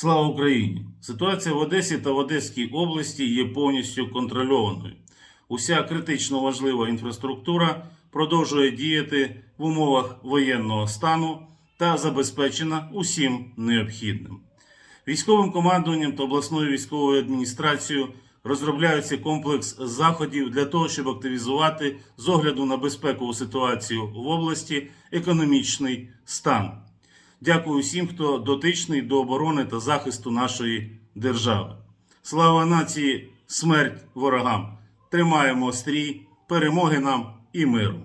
Слава Україні! Ситуація в Одесі та в Одеській області є повністю контрольованою. Уся критично важлива інфраструктура продовжує діяти в умовах воєнного стану та забезпечена усім необхідним. Військовим командуванням та обласною військовою адміністрацією розробляється комплекс заходів для того, щоб активізувати з огляду на безпекову ситуацію в області економічний стан. Дякую всім, хто дотичний до оборони та захисту нашої держави. Слава нації, смерть ворогам! Тримаємо стрій, перемоги нам і миру!